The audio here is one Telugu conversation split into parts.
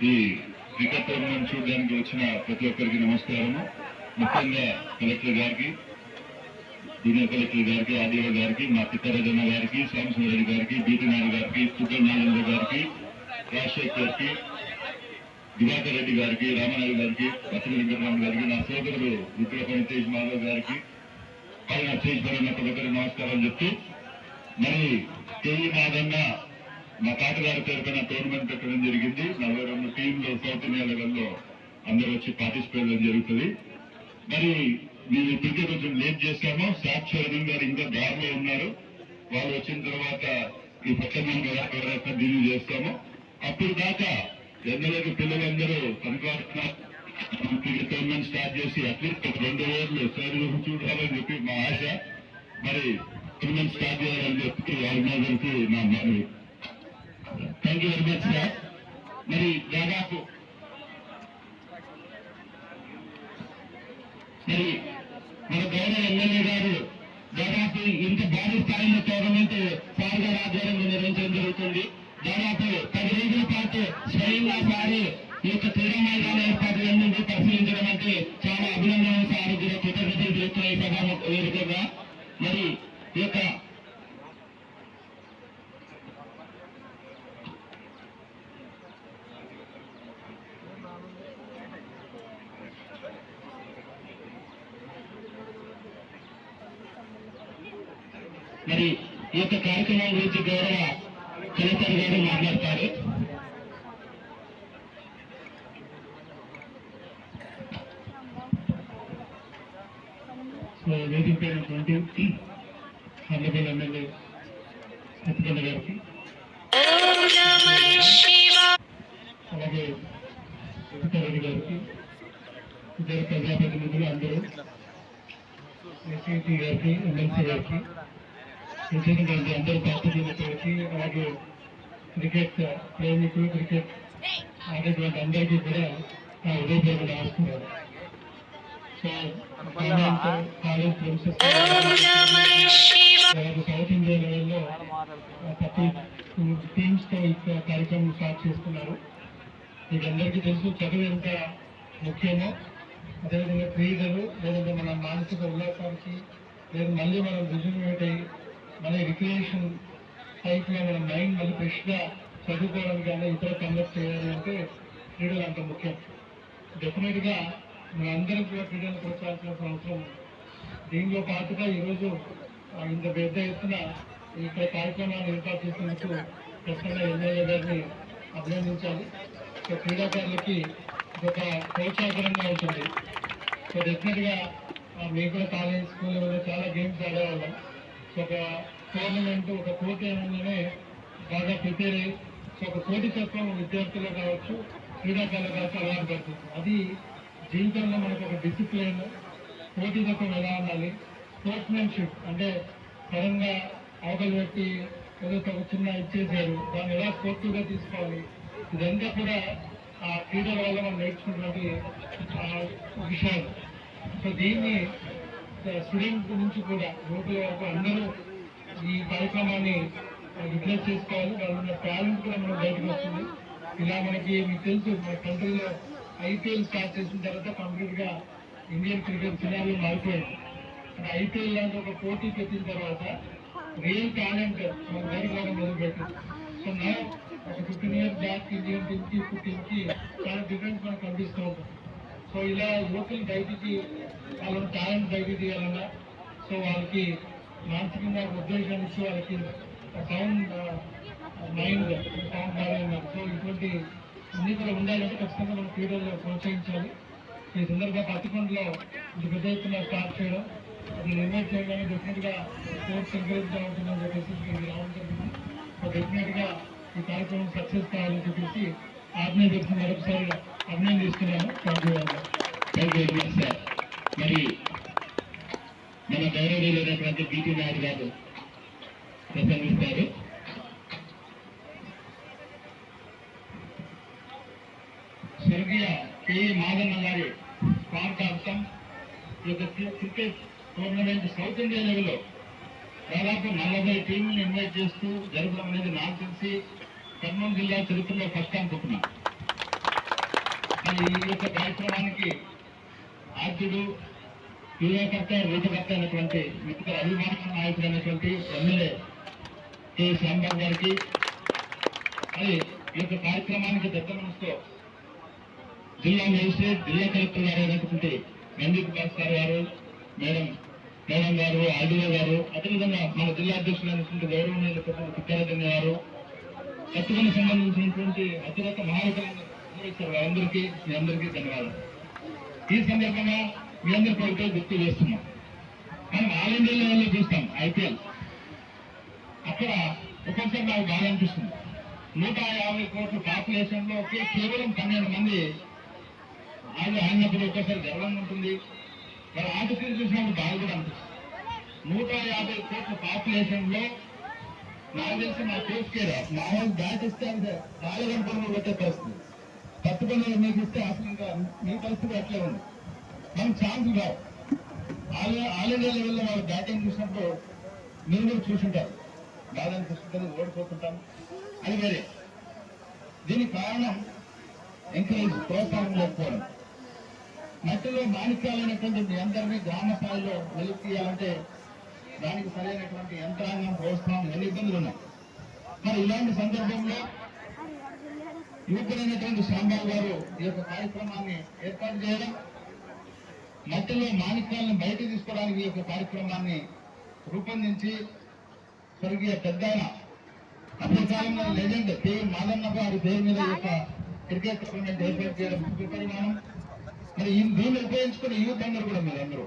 ఈ క్రికెట్ టోర్నమెంట్ చూడడానికి వచ్చిన ప్రతి ఒక్కరికి నమస్కారము. ముఖ్యంగా కలెక్టర్ గారికి జూనియర్ కలెక్టర్ గారికి ఆర్డీఓ గారికి మా పిత్తరాజన్న గారికి శ్యామసుందరెడ్డి గారికి బీటీ నాయుడు గారికి తుగ్గల్ నాగేంద్ర గారికి రాజశేఖర్ గారికి దివాకర్ రెడ్డి గారికి రామనాయుడు గారికి లక్ష్మీ వెంకటరామ గారికి నా సోదరుడు విక్రపణి తేజ్ మాధవ్ గారికి పైన తేజ్ పైన ప్రతి ఒక్కరికి నమస్కారం చెప్తూ మరి కేవీ మాదన్న మా తాతగారి పేరుపైన టోర్నమెంట్ పెట్టడం జరిగింది. నలభై రెండు టీంలు సౌత్ ఇండియా లెవెల్లో అందరూ వచ్చి పార్టిసిపేట్ చేయడం జరుగుతుంది. మరి మేము ఇప్పటికే కొంచెం లేట్ చేశాము. సాక్షి గారు ఇంకా దారిలో ఉన్నారు. వాళ్ళు వచ్చిన తర్వాత ఈ పచ్చమని ఎవరైతే దీన్ని చేస్తాము అప్పుడు దాకా ఎందరికి పిల్లలందరూ కనుక క్రికెట్ టోర్నమెంట్ స్టార్ట్ చేసి అట్లీస్ట్ ఒక రెండు ఓవర్లు సైడ్ చూడాలని చెప్పి మా ఆశ. మరి టోర్నమెంట్ స్టార్ట్ చేయాలని చెప్పి ఆర్గనైజర్కి నా మనవి. Thank you very much sir మరి దాదాపు మరి మన గౌరవ ఎమ్మెల్యే గారు దాదాపు ఇంత భారీ స్థాయిలో టోర్నమెంట్ సార్ గారి ఆధ్వర్యంలో నిర్వహించడం జరుగుతుంది. దాదాపు పది రోజుల పాటు స్వయంగా సారి ఈ యొక్క క్రీడా మైదాన ఏర్పాట్లన్నింటినీ పరిశీలించడం అంటే చాలా అభినందనలు. సార్ కూడా కృతజ్ఞతలు తెలుస్తున్నాయి సభ వేదికగా. మరి ఈ యొక్క మరి ఈ యొక్క కార్యక్రమం గురించి గౌరవ కలెక్టర్ గారు మాట్లాడతారు సో వేదిక పైనటువంటి హన్నబల్ ఎమ్మెల్యే సత్యకొండ గారికి అలాగే రెడ్డి గారికి ఇద్దరు ప్రజాప్రతినిధులు అందరూ ఎస్ఐటి గారికి ఎమ్మెల్సీ గారికి ఇన్సిడెంట్ అందరూ పాల్గొనేటువంటి అలాగే క్రికెట్ ప్రేమికులు క్రికెట్ ఆడేటువంటి అందరికీ కూడా నా ఉదయపూర్వక సో ప్రిన్సెస్ సౌత్ ఇండియా లెవెల్లో థర్టీ టీమ్స్తో ఈ కార్యక్రమం స్టార్ట్ చేస్తున్నారు. మీకు అందరికీ తెలుసు చదువు ఎంత ముఖ్యమో అదేవిధంగా క్రీడలు లేదంటే మన మానసిక ఉల్లాసానికి లేదా మళ్ళీ మనం అయ్యి మన రిక్రియేషన్ టైప్ మన మైండ్ మళ్ళీ ఫ్రెష్గా చదువుకోవడం కానీ ఇతర కన్వర్ట్ చేయాలి అంటే క్రీడలు అంత ముఖ్యం. డెఫినెట్గా మనందరం కూడా క్రీడలు ప్రోత్సహించాల్సిన అవసరం ఉంది. దీనిలో పాటుగా ఈరోజు ఇంత పెద్ద ఎత్తున ఇక్కడ కార్యక్రమాన్ని ఏర్పాటు చేసినందుకు ఖచ్చితంగా ఎమ్మెల్యే గారిని అభినందించాలి. సో క్రీడాకారులకి ఒక ప్రోత్సాహకరంగా ఉంటుంది. సో డెఫినెట్గా మేము కూడా కాలేజ్ స్కూల్ చాలా గేమ్స్ ఆడేవాళ్ళం. ఒక టోర్నమెంట్ ఒక పోటీ అనగానే బాగా ప్రిపేర్ అయ్యి సో ఒక పోటీ తత్వం విద్యార్థులు కావచ్చు క్రీడాకారులు కావచ్చు అలవాటు పడుతుంది అది జీవితంలో మనకు ఒక డిసిప్లిన్ పోటీ తత్వం ఎలా ఉండాలి స్పోర్ట్స్మెన్షిప్ అంటే పరంగా గా పెట్టి వ్యక్తి ఏదో ఒక చిన్న ఇచ్చేసారు దాన్ని ఎలా స్పోర్టివ్గా తీసుకోవాలి ఇదంతా కూడా ఆ క్రీడల వల్ల మనం నేర్చుకున్నటువంటి ఆ, విషయాలు సో దీన్ని స్టూడెంట్ నుంచి కూడా యువకుల యొక్క అందరూ ఈ కార్యక్రమాన్ని రిప్లేస్ చేసుకోవాలి. వాళ్ళ ఉన్న టాలెంట్ కూడా మనం బయటకు వస్తుంది. ఇలా మనకి మీకు తెలుసు మన కంట్రీలో ఐపీఎల్ స్టార్ట్ చేసిన తర్వాత కంప్లీట్గా ఇండియన్ క్రికెట్ సినారీ మారిపోయింది ఐపీఎల్ లాంటి ఒక పోటీ పెట్టిన తర్వాత రియల్ టాలెంట్ మన బయటకు మొదలుపెట్టింది సో నా ఒక ఫిఫ్టీన్ ఇయర్స్ బ్యాక్ ఇండియన్ టీమ్కి ఇప్పుడు కి చాలా డిఫరెన్స్ మనకు కనిపిస్తూ ఉంటుంది. సో ఇలా యువకులు బయటికి వాళ్ళ టాలెంట్ బయటికి తీయాలన్నా సో వాళ్ళకి మానసికంగా ఉద్దేశం ఇచ్చి వాళ్ళకి సౌండ్ మైండ్ సౌండ్ కావాలన్నారు సో ఇటువంటి అన్ని కూడా ఉండాలంటే ఖచ్చితంగా మనం క్రీడల్లో ప్రోత్సహించాలి. ఈ సందర్భంగా పత్తికొండలో ఇంత పెద్ద ఎత్తున స్టార్ట్ చేయడం అది ఇన్వైట్ చేయగానే డెఫినెట్గా స్పోర్ట్స్ ఎంకరేజ్గా ఉంటుందని చెప్పేసి ఇక్కడికి రావడం జరిగింది. సో డెఫినెట్గా ఈ కార్యక్రమం సక్సెస్ కావాలని చెప్పేసి ఆర్గనైజర్స్ మరొకసారి అభినందిస్తున్నాను thank you very much sir మరి మన గౌరవనీయులైనటువంటి బీటీ నాయుడు గారు ప్రసంగిస్తారు. స్వర్గీయ కె మాదన్న గారి స్వార్థార్థం ఈ యొక్క క్రికెట్ టోర్నమెంట్ సౌత్ ఇండియా లెవెల్లో దాదాపు నలభై టీంలను ఇన్వైట్ చేస్తూ జరపడం అనేది నాకు తెలిసి కర్నూలు జిల్లా చరిత్రలో ఫస్ట్ అనుకుంటున్నాను ఈ యొక్క కార్యక్రమానికి ఆద్యుడు యువకర్త రూపకర్త అయినటువంటి మిగతా అభిమాన నాయకుడు నాయకుడైనటువంటి ఎమ్మెల్యే కె. శ్యాంబాబు గారికి మరి ఈ యొక్క కార్యక్రమానికి పెద్ద మనసుతో జిల్లా మేజిస్ట్రేట్ జిల్లా కలెక్టర్ గారు అయినటువంటి నందిత్ భాస్కర్ గారు మేడం మేడం గారు ఆర్డీఓ గారు అదేవిధంగా మన జిల్లా అధ్యక్షులు అయినటువంటి గౌరవనీయులు తిప్పారెడ్డి గారు కట్టుకుని సంబంధించినటువంటి అతిరక మహారాజు అందరికీ మీ అందరికీ ధన్యవాదాలు. ఈ సందర్భంగా మీ అందరికీ ఒకటే గుర్తు చేస్తున్నాం. మనం ఆల్ ఇండియా లెవెల్లో చూస్తాం ఐపీఎల్. అక్కడ ఒక్కొక్కసారి నాకు బాగా అనిపిస్తుంది. నూట యాభై కోట్ల పాపులేషన్లో కేవలం పన్నెండు మంది ఆడి ఆడినప్పుడు ఒక్కోసారి గర్వంగా ఉంటుంది. మరి ఆట చూసినప్పుడు బాధ కూడా అనిపిస్తుంది. నూట యాభై కోట్ల పాపులేషన్లో నాకు తెలిసి మా కోచ్ కేర్ మా వాళ్ళు బ్యాట్ ఇస్తే అంటే బాధ కనుకొని కొట్టే పరిస్థితి. తప్పకుండా మీకు ఇస్తే అసలు మీ పరిస్థితి అట్లే ఉంది. మనకు ఛాన్స్ రావు ఆల్ ఆల్ ఇండియా లెవెల్లో వాళ్ళు బ్యాటింగ్ చూసినప్పుడు మీరు కూడా చూసుంటారు. బాగా చూసుకుంటారు ఓడిపోతుంటాం. అది వేరే. దీనికి కారణం ఎంకరేజ్ ప్రోత్సాహం లేకపోవడం. మట్టిలో మాణిక్యాలైనటువంటి మీ అందరినీ గ్రామ స్థాయిలో వెలికియాలంటే దానికి సరైనటువంటి యంత్రాంగం ప్రోత్సాహం ఎన్ని ఇబ్బందులు ఉన్నాయి? మరి ఇలాంటి సందర్భంలో యువకులైనటువంటి శ్యాంబాబు గారు ఈ యొక్క కార్యక్రమాన్ని ఏర్పాటు చేయడం మట్టిలో మాణిక్యాలను బయట తీసుకోవడానికి ఈ యొక్క కార్యక్రమాన్ని రూపొందించి స్వర్గీయ పెద్ద అప్పటి కాలంలో లెజెండ్ పేరు మాదన్న గారి పేరు మీద ఈ యొక్క క్రికెట్ టోర్నమెంట్ ఏర్పాటు చేయడం ముఖ్య పరిమాణం మరి ఈ దీన్ని ఉపయోగించుకుని యూత్ అందరూ కూడా మీరందరూ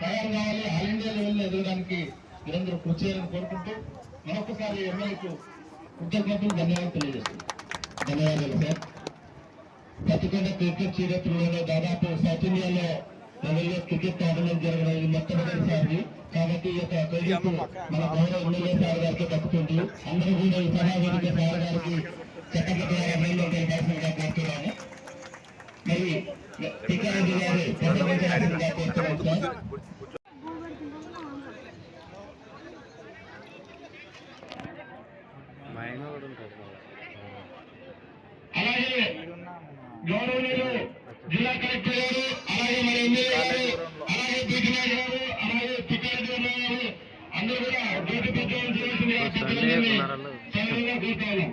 తయారు కావాలి ఆల్ ఇండియా లెవెల్లో ఎదగడానికి మీరందరూ కృషి చేయాలని కోరుకుంటూ మరొకసారి ఎమ్మెల్యేకు కృతజ్ఞతలు ధన్యవాదాలు తెలియజేస్తున్నాను ధన్యవాదాలు సార్ పత్తికొండ క్రికెట్ చరిత్రలో దాదాపు సౌత్ ఇండియాలో లెవెల్లో క్రికెట్ టోర్నమెంట్ జరగడం ఇది మొట్టమొదటిసారి కాబట్టి ఈ యొక్క క్రెడిట్ మన గౌరవ ఎమ్మెల్యే సార్ గారికి దక్కుతుంది అందరూ కూడా ఈ సభా సార్ గారికి చట్టపట్ల ద్వారా మెయిన్లో తెలిపాల్సిందిగా కోరుతున్నాము మరి టికారెడ్డి గారు ప్రారంభించాల్సిందిగా కోరుతున్నాను సార్ మైన కూడా ఉంటుంది అలాగే గౌరవనీయులు జిల్లా కలెక్టర్ గారు అలాగే మన ఎమ్మెల్యే గారు అలాగే నాయుడు గారు అలాగే టికారెడ్డి గారు అందరూ కూడా డ్యూటీ పెద్దలందరినీ సౌకర్యంగా కోరుతాము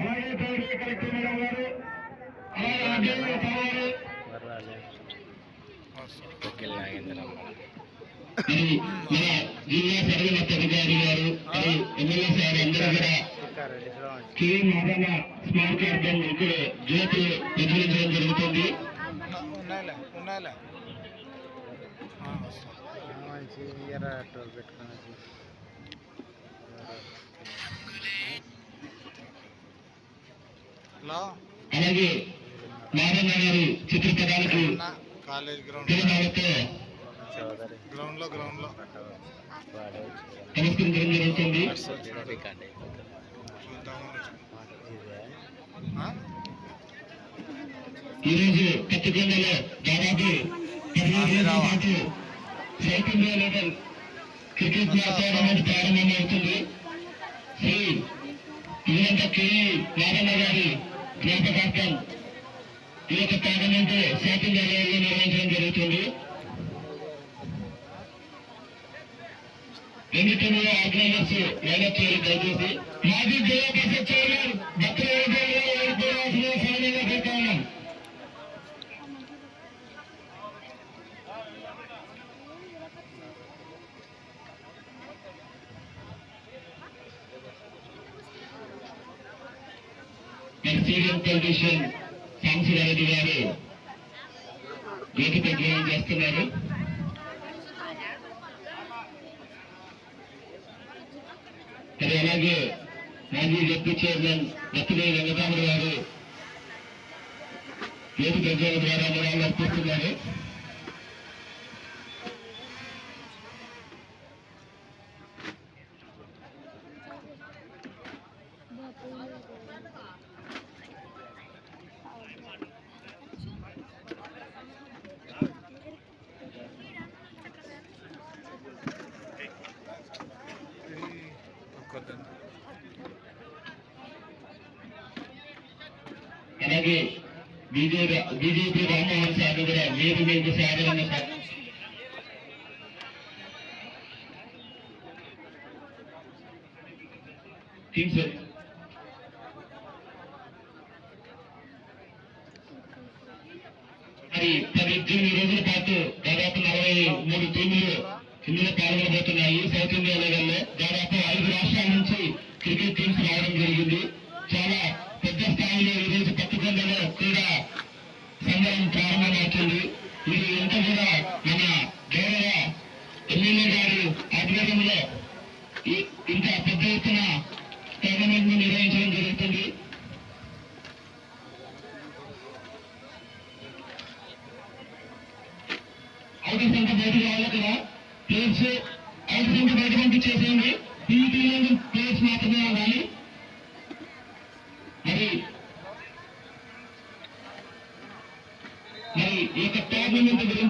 అలాగే పీటీ కలెక్టర్ మేడం గారు అలాగే అధ్యక్షులు మన జిల్లా సర్వనత్త అధికారి గారు ఎమ్మెల్యే సార్ అందరూ కూడా రెడ్డి శ్రావణ్ కే మాదన్న స్మారకార్థం ఇక్కడ జ్యోతి ప్రజ్వలించడం జరుగుతుంది. అలాగే మాదన్న గారు చిత్రపటాలకు కాలేజ్ గ్రౌండ్లో. గ్రౌండ్లో జరుగుతుంది. రికార్డ్ చూద్దాము ఇదే ఆ? ఈ రోజు పత్తికొండలో దాదాపు పాటు India level cricket match tournament ప్రారంభమవుతుంది. శ్రీ ఇదంతా కే మాదన్న గారి జ్ఞాపకార్థం ఈ యొక్క టోర్నమెంట్ సౌత్ ఇండియా లెవెల్లో నిర్వహించడం జరుగుతుంది. ఎన్నికల్లో ఆర్గనైజర్స్ మేనేజ్ చేయాలి దయచేసి మాజీ జిల్లా పరిషత్ చైర్మన్ భక్తుల ఓడిపోవాల్సిన సరైన ఉన్నాం సీనియర్ పొలిటీషియన్ సాంశిరెడ్డి గారు జ్యోతి చేస్తున్నారు మరి అలాగే మాజీ డిప్యూటీ చైర్మన్ దత్తుదేవి వెంకటరాముడు గారు జ్యోతి ప్రజ్వలన ద్వారా నిరాలు అర్పిస్తున్నారు అలాగే బీజేపీ బీజేపీ రామ్మోహన్ సార్ కూడా మీరు మీకు సాధారణ టీమ్ సార్. మరి పదిహేను రోజుల పాటు దాదాపు నలభై మూడు టీములు ఇందులో పాల్గొనబోతున్నాయి. సౌత్ ఇండియా లెవెల్లో దాదాపు ఐదు రాష్ట్రాల నుంచి క్రికెట్ టీమ్స్ రావడం జరిగింది. చాలా పెద్ద స్థాయిలో ఈ రోజు పట్టుకొండలో క్రీడా సంబరం ప్రారంభమవుతుంది ఇది ఎంత కూడా మన గౌరవ ఎమ్మెల్యే గారి ఆధ్వర్యంలో ఇంత పెద్ద ఎత్తున టోర్నమెంట్ను నిర్వహించడం జరుగుతుంది. ఐదు సంఖ్య బయటకు రావాలి కదా. ప్లేస్ ఐదు సంఖ్య బయట పంపించేసేయండి. పీఈటీ ప్లేస్ మాత్రమే ఉండాలి.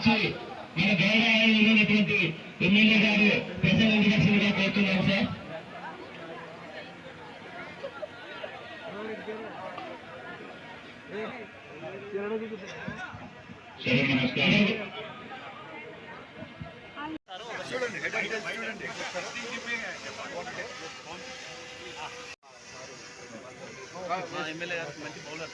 గురించి మన గౌరవాలు ఉన్నటువంటి ఎమ్మెల్యే గారు ప్రజలందరిగా కోరుతున్నాం సార్. సరే నమస్కారం. ఎమ్మెల్యే గారు మంచి బౌలర్